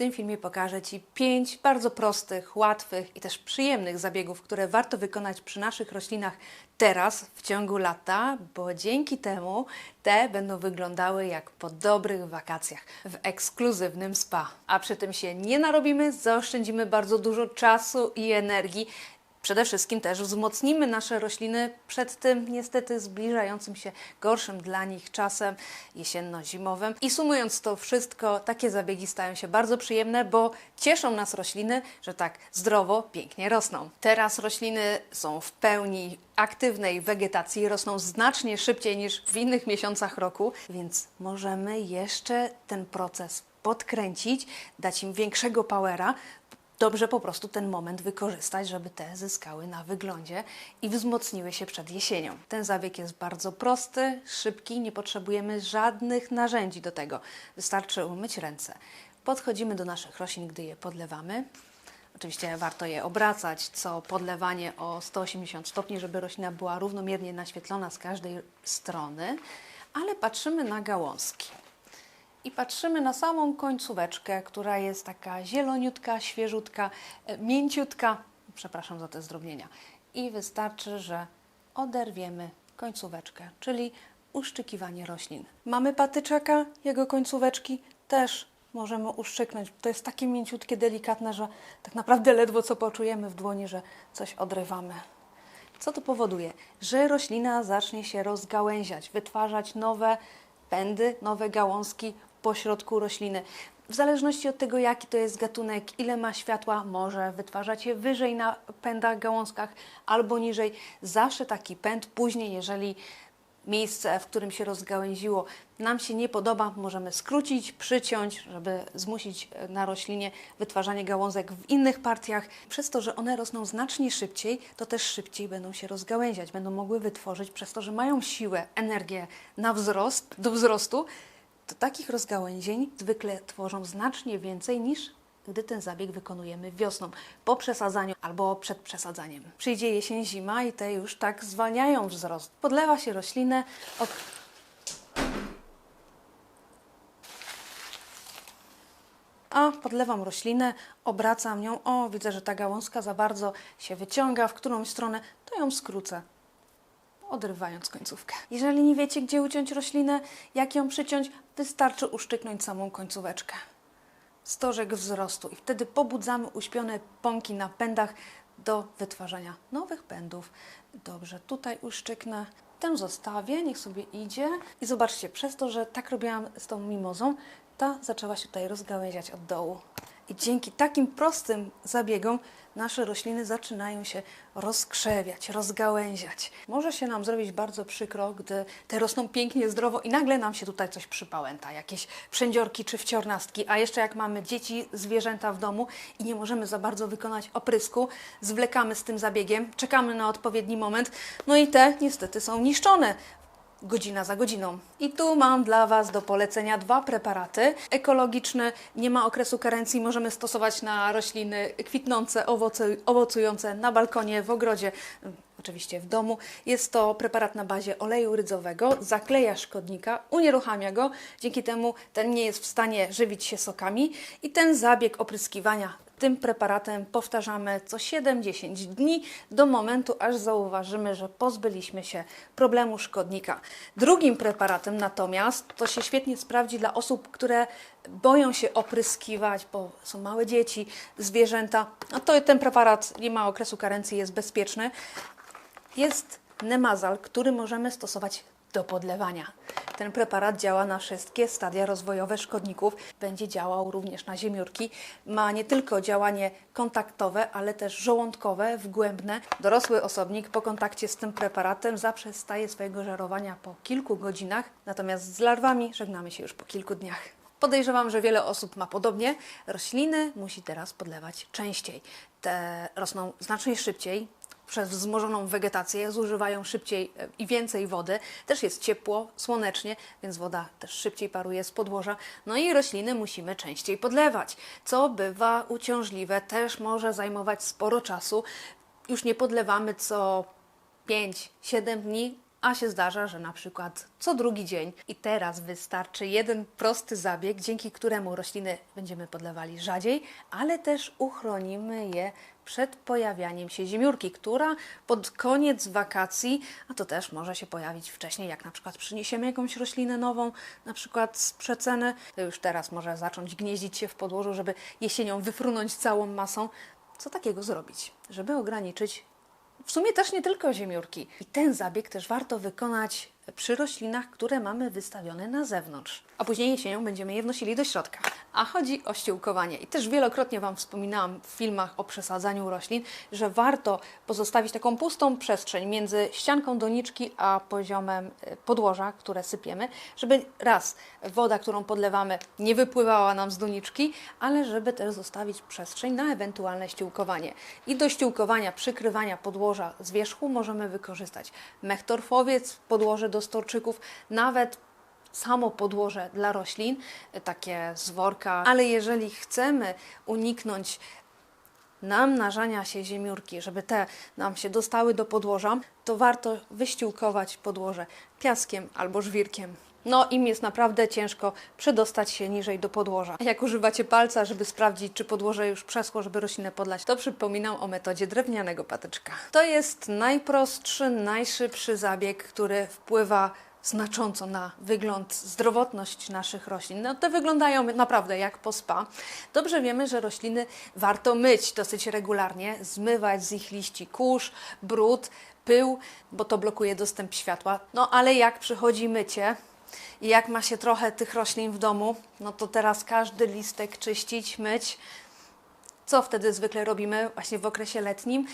tym filmie pokażę Ci pięć bardzo prostych, łatwych i też przyjemnych zabiegów, które warto wykonać przy naszych roślinach teraz, w ciągu lata, bo dzięki temu te będą wyglądały jak po dobrych wakacjach w ekskluzywnym spa. A przy tym się nie narobimy, zaoszczędzimy bardzo dużo czasu i energii. Przede wszystkim też wzmocnimy nasze rośliny przed tym niestety zbliżającym się gorszym dla nich czasem jesienno-zimowym. I sumując to wszystko, takie zabiegi stają się bardzo przyjemne, bo cieszą nas rośliny, że tak zdrowo, pięknie rosną. Teraz rośliny są w pełni aktywnej wegetacji, rosną znacznie szybciej niż w innych miesiącach roku, więc możemy jeszcze ten proces podkręcić, dać im większego powera, dobrze po prostu ten moment wykorzystać, żeby te zyskały na wyglądzie i wzmocniły się przed jesienią. Ten zabieg jest bardzo prosty, szybki, nie potrzebujemy żadnych narzędzi do tego. Wystarczy umyć ręce. Podchodzimy do naszych roślin, gdy je podlewamy. Oczywiście warto je obracać, co podlewanie o 180 stopni, żeby roślina była równomiernie naświetlona z każdej strony, ale patrzymy na gałązki i patrzymy na samą końcóweczkę, która jest taka zieloniutka, świeżutka, e, mięciutka. Przepraszam za te zdrobnienia. I wystarczy, że oderwiemy końcóweczkę, czyli uszczykiwanie roślin. Mamy patyczaka, jego końcóweczki też możemy uszczyknąć. To jest takie mięciutkie, delikatne, że tak naprawdę ledwo co poczujemy w dłoni, że coś odrywamy. Co to powoduje? Że roślina zacznie się rozgałęziać, wytwarzać nowe pędy, nowe gałązki pośrodku rośliny. W zależności od tego, jaki to jest gatunek, ile ma światła, może wytwarzać je wyżej na pędach, gałązkach albo niżej. Zawsze taki pęd później, jeżeli miejsce, w którym się rozgałęziło, nam się nie podoba, możemy skrócić, przyciąć, żeby zmusić na roślinie wytwarzanie gałązek w innych partiach. Przez to, że one rosną znacznie szybciej, to też szybciej będą się rozgałęziać, będą mogły wytworzyć, przez to, że mają siłę, energię na wzrost, do wzrostu, to takich rozgałęzień zwykle tworzą znacznie więcej niż gdy ten zabieg wykonujemy wiosną, po przesadzaniu albo przed przesadzaniem. Przyjdzie jesień, zima i te już tak zwalniają wzrost. Podlewa się roślinę, ok A podlewam roślinę, obracam ją. O, widzę, że ta gałązka za bardzo się wyciąga w którąś stronę, to ją skrócę odrywając końcówkę. Jeżeli nie wiecie, gdzie uciąć roślinę, jak ją przyciąć, wystarczy uszczyknąć samą końcóweczkę. Stożek wzrostu i wtedy pobudzamy uśpione pąki na pędach do wytwarzania nowych pędów. Dobrze, tutaj uszczyknę. Ten zostawię, niech sobie idzie. I zobaczcie, przez to, że tak robiłam z tą mimozą, ta zaczęła się tutaj rozgałęziać od dołu. I dzięki takim prostym zabiegom nasze rośliny zaczynają się rozkrzewiać, rozgałęziać. Może się nam zrobić bardzo przykro, gdy te rosną pięknie, zdrowo i nagle nam się tutaj coś przypałęta, jakieś przędziorki czy wciornastki, a jeszcze jak mamy dzieci, zwierzęta w domu i nie możemy za bardzo wykonać oprysku, zwlekamy z tym zabiegiem, czekamy na odpowiedni moment, no i te niestety są niszczone godzina za godziną. I tu mam dla Was do polecenia dwa preparaty ekologiczne, nie ma okresu karencji, możemy stosować na rośliny kwitnące, owoce, owocujące na balkonie, w ogrodzie, oczywiście w domu. Jest to preparat na bazie oleju rydzowego, zakleja szkodnika, unieruchamia go, dzięki temu ten nie jest w stanie żywić się sokami i ten zabieg opryskiwania tym preparatem powtarzamy co 7-10 dni do momentu, aż zauważymy, że pozbyliśmy się problemu szkodnika. Drugim preparatem natomiast to się świetnie sprawdzi dla osób, które boją się opryskiwać, bo są małe dzieci, zwierzęta. No to ten preparat nie ma okresu karencji, jest bezpieczny. Jest Nemazal, który możemy stosować do podlewania. Ten preparat działa na wszystkie stadia rozwojowe szkodników, będzie działał również na ziemiórki. Ma nie tylko działanie kontaktowe, ale też żołądkowe, wgłębne. Dorosły osobnik po kontakcie z tym preparatem zaprzestaje swojego żarowania po kilku godzinach, natomiast z larwami żegnamy się już po kilku dniach. Podejrzewam, że wiele osób ma podobnie. Rośliny musi teraz podlewać częściej. Te rosną znacznie szybciej, przez wzmożoną wegetację zużywają szybciej e, i więcej wody. Też jest ciepło, słonecznie, więc woda też szybciej paruje z podłoża. No i rośliny musimy częściej podlewać, co bywa uciążliwe, też może zajmować sporo czasu. Już nie podlewamy co 5-7 dni, a się zdarza, że na przykład co drugi dzień. I teraz wystarczy jeden prosty zabieg, dzięki któremu rośliny będziemy podlewali rzadziej, ale też uchronimy je przed pojawianiem się ziemiórki, która pod koniec wakacji, a to też może się pojawić wcześniej, jak na przykład przyniesiemy jakąś roślinę nową, na przykład z przeceny, to już teraz może zacząć gnieździć się w podłożu, żeby jesienią wyfrunąć całą masą. Co takiego zrobić, żeby ograniczyć w sumie też nie tylko ziemiórki. I ten zabieg też warto wykonać przy roślinach, które mamy wystawione na zewnątrz. A później jesienią będziemy je wnosili do środka. A chodzi o ściółkowanie. I też wielokrotnie Wam wspominałam w filmach o przesadzaniu roślin, że warto pozostawić taką pustą przestrzeń między ścianką doniczki a poziomem e, podłoża, które sypiemy, żeby raz woda, którą podlewamy, nie wypływała nam z doniczki, ale żeby też zostawić przestrzeń na ewentualne ściółkowanie. I do ściółkowania, przykrywania podłoża z wierzchu możemy wykorzystać mechtorfowiec, podłoże do storczyków, nawet samo podłoże dla roślin, y, takie z worka, ale jeżeli chcemy uniknąć namnażania się ziemiórki, żeby te nam się dostały do podłoża, to warto wyściółkować podłoże piaskiem albo żwirkiem. No, im jest naprawdę ciężko przedostać się niżej do podłoża. Jak używacie palca, żeby sprawdzić, czy podłoże już przeschło, żeby roślinę podlać, to przypominam o metodzie drewnianego patyczka. To jest najprostszy, najszybszy zabieg, który wpływa znacząco na wygląd, zdrowotność naszych roślin. No, te wyglądają naprawdę jak po spa. Dobrze wiemy, że rośliny warto myć dosyć regularnie, zmywać z ich liści kurz, brud, pył, bo to blokuje dostęp światła. No ale jak przychodzi mycie, i jak ma się trochę tych roślin w domu, no to teraz każdy listek czyścić, myć. Co wtedy zwykle robimy właśnie w okresie letnim?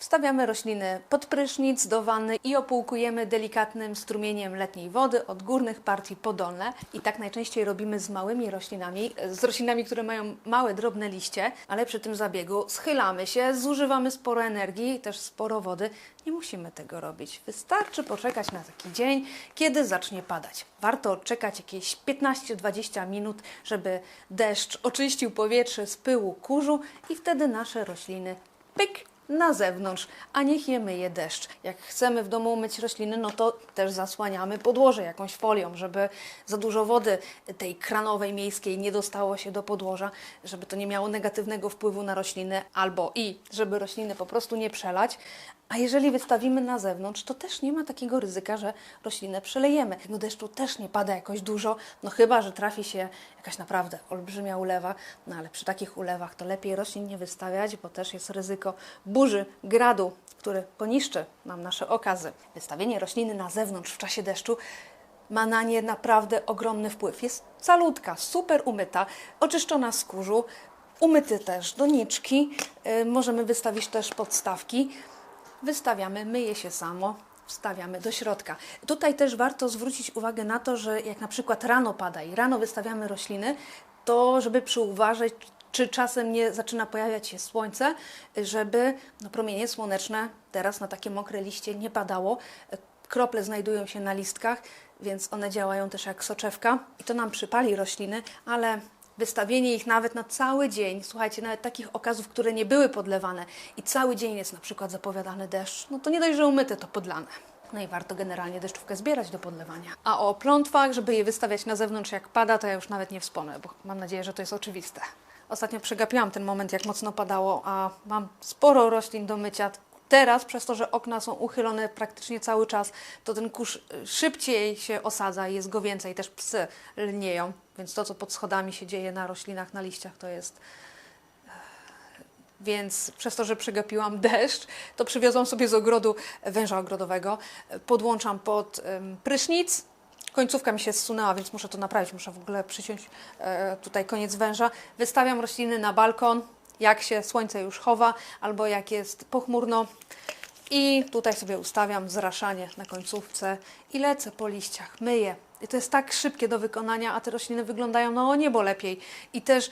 Wstawiamy rośliny pod prysznic do wanny i opłukujemy delikatnym strumieniem letniej wody od górnych partii podolne. I tak najczęściej robimy z małymi roślinami, z roślinami, które mają małe, drobne liście, ale przy tym zabiegu schylamy się, zużywamy sporo energii też sporo wody. Nie musimy tego robić. Wystarczy poczekać na taki dzień, kiedy zacznie padać. Warto czekać jakieś 15-20 minut, żeby deszcz oczyścił powietrze z pyłu kurzu i wtedy nasze rośliny pyk na zewnątrz, a niech je myje deszcz. Jak chcemy w domu umyć rośliny, no to też zasłaniamy podłoże jakąś folią, żeby za dużo wody tej kranowej miejskiej nie dostało się do podłoża, żeby to nie miało negatywnego wpływu na rośliny, albo i żeby rośliny po prostu nie przelać. A jeżeli wystawimy na zewnątrz, to też nie ma takiego ryzyka, że roślinę przelejemy. Tego deszczu też nie pada jakoś dużo, no chyba, że trafi się jakaś naprawdę olbrzymia ulewa, no ale przy takich ulewach to lepiej roślin nie wystawiać, bo też jest ryzyko burzy, gradu, który poniszczy nam nasze okazy. Wystawienie rośliny na zewnątrz w czasie deszczu ma na nie naprawdę ogromny wpływ. Jest calutka, super umyta, oczyszczona z kurzu, umyty też doniczki, yy, możemy wystawić też podstawki wystawiamy, myje się samo, wstawiamy do środka. Tutaj też warto zwrócić uwagę na to, że jak na przykład rano pada i rano wystawiamy rośliny, to żeby przyuważyć, czy czasem nie zaczyna pojawiać się słońce, żeby no, promienie słoneczne teraz na takie mokre liście nie padało. Krople znajdują się na listkach, więc one działają też jak soczewka i to nam przypali rośliny, ale wystawienie ich nawet na cały dzień, słuchajcie, nawet takich okazów, które nie były podlewane i cały dzień jest na przykład zapowiadany deszcz, no to nie dość, że umyte, to podlane. No i warto generalnie deszczówkę zbierać do podlewania. A o plątwach, żeby je wystawiać na zewnątrz jak pada, to ja już nawet nie wspomnę, bo mam nadzieję, że to jest oczywiste. Ostatnio przegapiłam ten moment, jak mocno padało, a mam sporo roślin do mycia. Teraz, przez to, że okna są uchylone praktycznie cały czas, to ten kurz y, szybciej się osadza i jest go więcej. Też psy lnieją, więc to, co pod schodami się dzieje na roślinach, na liściach, to jest więc przez to, że przegapiłam deszcz, to przywiozłam sobie z ogrodu węża ogrodowego, podłączam pod prysznic. Końcówka mi się zsunęła, więc muszę to naprawić. Muszę w ogóle przyciąć e, tutaj koniec węża. Wystawiam rośliny na balkon, jak się słońce już chowa, albo jak jest pochmurno. I tutaj sobie ustawiam zraszanie na końcówce i lecę po liściach, myję. I to jest tak szybkie do wykonania, a te rośliny wyglądają no o niebo lepiej. I też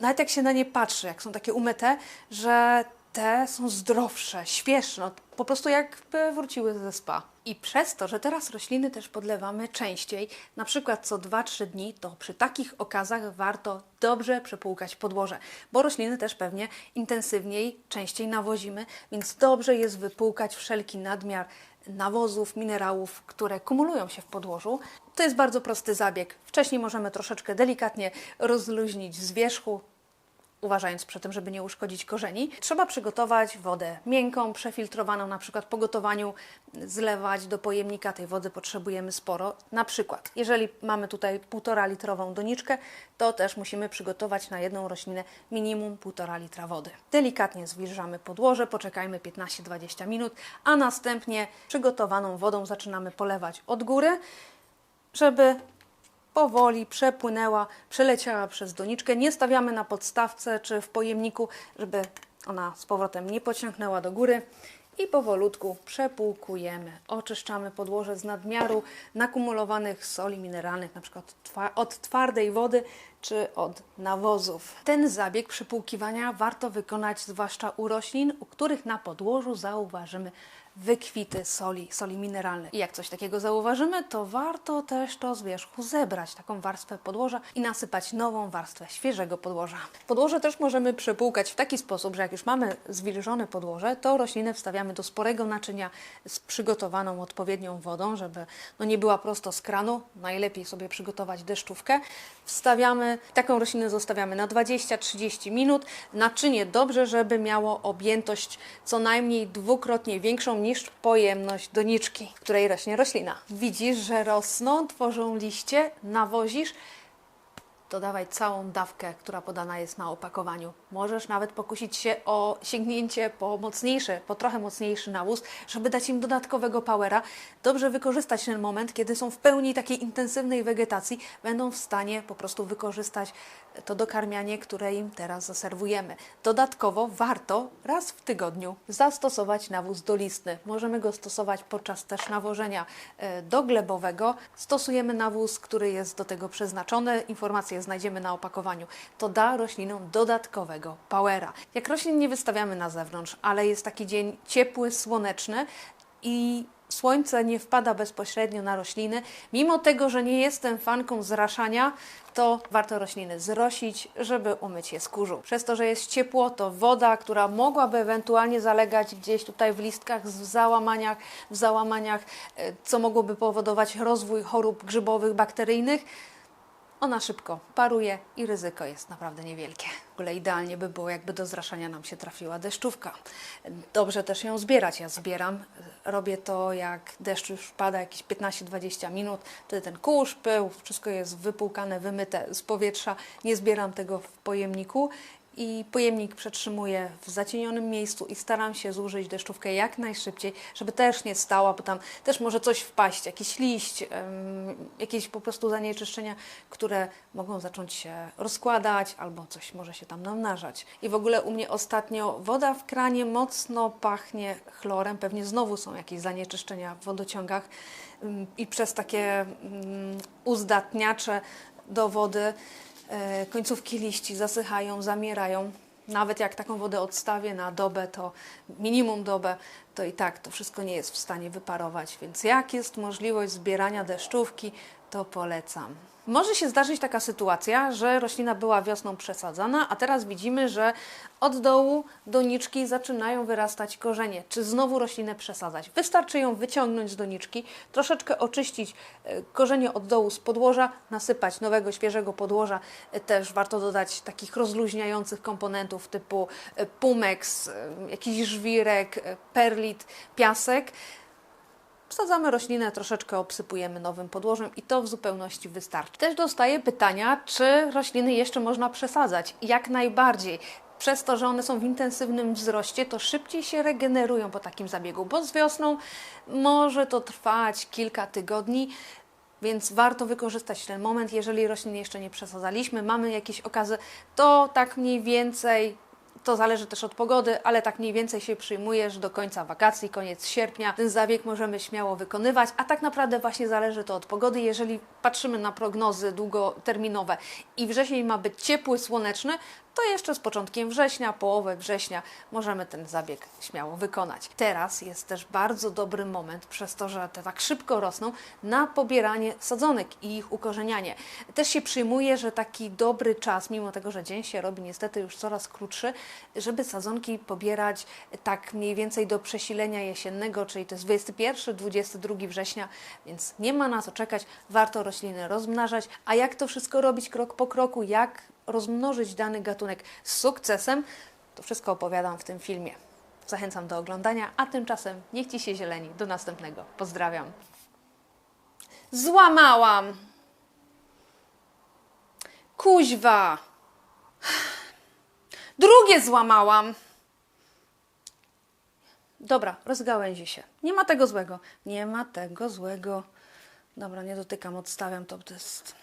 nawet jak się na nie patrzy, jak są takie umyte, że te są zdrowsze, świeższe, no, po prostu jakby wróciły ze spa. I przez to, że teraz rośliny też podlewamy częściej, na przykład co 2-3 dni, to przy takich okazach warto dobrze przepłukać podłoże, bo rośliny też pewnie intensywniej, częściej nawozimy, więc dobrze jest wypłukać wszelki nadmiar nawozów, minerałów, które kumulują się w podłożu. To jest bardzo prosty zabieg. Wcześniej możemy troszeczkę delikatnie rozluźnić z wierzchu, uważając przy tym, żeby nie uszkodzić korzeni. Trzeba przygotować wodę miękką, przefiltrowaną, na przykład po gotowaniu zlewać do pojemnika tej wody potrzebujemy sporo. Na przykład, jeżeli mamy tutaj 1,5 litrową doniczkę, to też musimy przygotować na jedną roślinę minimum 1,5 litra wody. Delikatnie zwilżamy podłoże, poczekajmy 15-20 minut, a następnie przygotowaną wodą zaczynamy polewać od góry, żeby powoli przepłynęła, przeleciała przez doniczkę. Nie stawiamy na podstawce czy w pojemniku, żeby ona z powrotem nie pociągnęła do góry. I powolutku przepłukujemy. Oczyszczamy podłoże z nadmiaru nakumulowanych soli mineralnych, twa- od twardej wody czy od nawozów. Ten zabieg przepłukiwania warto wykonać zwłaszcza u roślin, u których na podłożu zauważymy wykwity soli, soli mineralnych. I jak coś takiego zauważymy, to warto też to z wierzchu zebrać, taką warstwę podłoża i nasypać nową warstwę świeżego podłoża. Podłoże też możemy przepłukać w taki sposób, że jak już mamy zwilżone podłoże, to roślinę wstawiamy do sporego naczynia z przygotowaną odpowiednią wodą, żeby no nie była prosto z kranu. Najlepiej sobie przygotować deszczówkę. Wstawiamy, taką roślinę zostawiamy na 20-30 minut. Naczynie dobrze, żeby miało objętość co najmniej dwukrotnie większą niż pojemność doniczki, w której rośnie roślina. Widzisz, że rosną, tworzą liście, nawozisz, dodawaj całą dawkę, która podana jest na opakowaniu. Możesz nawet pokusić się o sięgnięcie po mocniejszy, po trochę mocniejszy nawóz, żeby dać im dodatkowego powera. Dobrze wykorzystać ten moment, kiedy są w pełni takiej intensywnej wegetacji, będą w stanie po prostu wykorzystać to dokarmianie, które im teraz zaserwujemy. Dodatkowo warto raz w tygodniu zastosować nawóz dolistny. Możemy go stosować podczas też nawożenia e, doglebowego. Stosujemy nawóz, który jest do tego przeznaczony. Informacje znajdziemy na opakowaniu. To da roślinom dodatkowego powera. Jak roślin nie wystawiamy na zewnątrz, ale jest taki dzień ciepły, słoneczny i słońce nie wpada bezpośrednio na rośliny, mimo tego, że nie jestem fanką zraszania, to warto rośliny zrosić, żeby umyć je z kurzu. Przez to, że jest ciepło, to woda, która mogłaby ewentualnie zalegać gdzieś tutaj w listkach, w załamaniach, w załamaniach, e, co mogłoby powodować rozwój chorób grzybowych, bakteryjnych, ona szybko paruje i ryzyko jest naprawdę niewielkie. W ogóle idealnie by było, jakby do zraszania nam się trafiła deszczówka. Dobrze też ją zbierać. Ja zbieram, robię to jak deszcz już pada jakieś 15-20 minut, wtedy ten kurz, pył, wszystko jest wypłukane, wymyte z powietrza. Nie zbieram tego w pojemniku i pojemnik przetrzymuję w zacienionym miejscu i staram się zużyć deszczówkę jak najszybciej, żeby też nie stała, bo tam też może coś wpaść, jakiś liść, jakieś po prostu zanieczyszczenia, które mogą zacząć się rozkładać albo coś może się tam namnażać. I w ogóle u mnie ostatnio woda w kranie mocno pachnie chlorem, pewnie znowu są jakieś zanieczyszczenia w wodociągach i przez takie mm, uzdatniacze do wody końcówki liści zasychają, zamierają. Nawet jak taką wodę odstawię na dobę, to minimum dobę, to i tak to wszystko nie jest w stanie wyparować. Więc jak jest możliwość zbierania deszczówki, to polecam. Może się zdarzyć taka sytuacja, że roślina była wiosną przesadzana, a teraz widzimy, że od dołu doniczki zaczynają wyrastać korzenie. Czy znowu roślinę przesadzać? Wystarczy ją wyciągnąć z doniczki, troszeczkę oczyścić e, korzenie od dołu z podłoża, nasypać nowego, świeżego podłoża. E, Też warto dodać takich rozluźniających komponentów typu e, pumex, e, jakiś żwirek, perlit, piasek. Wsadzamy roślinę, troszeczkę obsypujemy nowym podłożem i to w zupełności wystarczy. Też dostaję pytania, czy rośliny jeszcze można przesadzać. Jak najbardziej. Przez to, że one są w intensywnym wzroście, to szybciej się regenerują po takim zabiegu, bo z wiosną może to trwać kilka tygodni. Więc warto wykorzystać ten moment, jeżeli roślin jeszcze nie przesadzaliśmy, mamy jakieś okazy, to tak mniej więcej to zależy też od pogody, ale tak mniej więcej się przyjmuje, że do końca wakacji, koniec sierpnia, ten zabieg możemy śmiało wykonywać, a tak naprawdę właśnie zależy to od pogody. Jeżeli patrzymy na prognozy długoterminowe i wrzesień ma być ciepły, słoneczny, to jeszcze z początkiem września, połowę września możemy ten zabieg śmiało wykonać. Teraz jest też bardzo dobry moment, przez to, że te tak szybko rosną, na pobieranie sadzonek i ich ukorzenianie. Też się przyjmuje, że taki dobry czas, mimo tego, że dzień się robi niestety już coraz krótszy, żeby sadzonki pobierać tak mniej więcej do przesilenia jesiennego, czyli to jest 21-22 września, więc nie ma na co czekać, warto rośliny rozmnażać. A jak to wszystko robić krok po kroku, jak rozmnożyć dany gatunek z sukcesem, to wszystko opowiadam w tym filmie. Zachęcam do oglądania, a tymczasem niech Ci się zieleni. Do następnego. Pozdrawiam. Złamałam! Kuźwa! Drugie złamałam! Dobra, rozgałęzi się. Nie ma tego złego. Nie ma tego złego. Dobra, nie dotykam, odstawiam to, to jest...